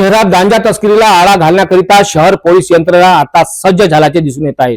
शहरात गांजा तस्करीला आळा घालण्याकरिता शहर पोलीस यंत्रणा आता सज्ज झाल्याचे दिसून येत आहे.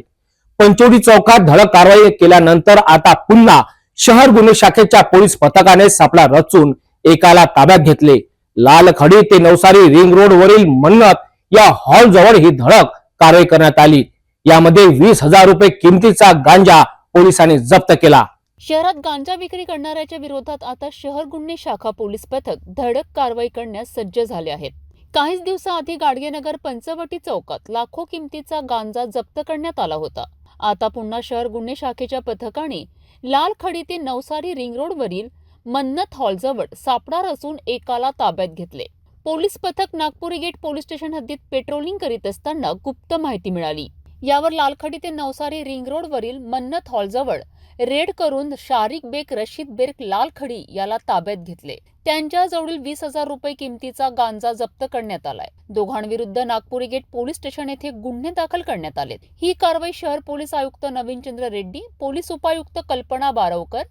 पंचोडी चौकात धडक कारवाई केल्यानंतर आता पुन्हा शहर गुन्हे शाखेच्या पोलीस पथकाने सापळा रचून एकाला ताब्यात घेतले. लालखडी ते नवसारी रिंग रोड वरील मन्नत या हॉल जवळ ही धडक कारवाई करण्यात आली. यामध्ये वीस हजार रुपये किमतीचा गांजा पोलिसांनी जप्त केला. शहरात गांजा विक्री करणाऱ्याच्या विरोधात आता शहर गुन्हे शाखा पोलीस पथक धडक कारवाई करण्यास सज्ज झाले आहेत. काहीच दिवसाआधी गाडगेनगर पंचवटी चौकात लाखो किमतीचा गांजा जप्त करण्यात आला होता. आता पुन्हा शहर गुन्हे शाखेच्या पथकाने लाल खडी ते नवसारी रिंग रोडवरील मन्नत हॉलजवळ सापडार असून एकाला ताब्यात घेतले. पोलीस पथक नागपुरी गेट पोलीस स्टेशन हद्दीत पेट्रोलिंग करीत असताना गुप्त माहिती मिळाली. यावर लालखडी ते नवसारी रिंग रोडवरील मन्नत हॉलजवळ रेड करून शारिक बेक रशीद बेर्क लालखडी याला ताब्यात घेतले. त्यांच्याजवळील वीस हजार रुपये किमतीचा गांजा जप्त करण्यात आलाय. दोघांविरुद्ध नागपुरी गेट पोलीस स्टेशन येथे गुन्हे दाखल करण्यात आलेत. ही कारवाई शहर पोलीस आयुक्त नवीनचंद्र रेड्डी पोलीस उपायुक्त कल्पना बारवकर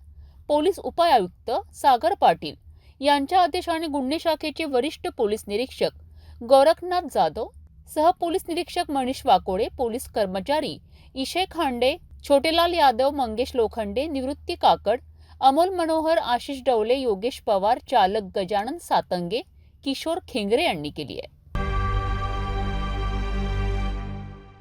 पोलीस उपायुक्त सागर पाटील यांच्या आदेशाने गुन्हे शाखेचे वरिष्ठ पोलीस निरीक्षक गोरखनाथ जाधव सह पोलीस निरीक्षक मनीष वाकोडे पोलीस कर्मचारी इशे खांडे छोटेलाल यादव मंगेश लोखंडे निवृत्ती काकड अमोल मनोहर आशिष डवले योगेश पवार चालक गजानन सातंगे किशोर खेंगरे यांनी केली आहे.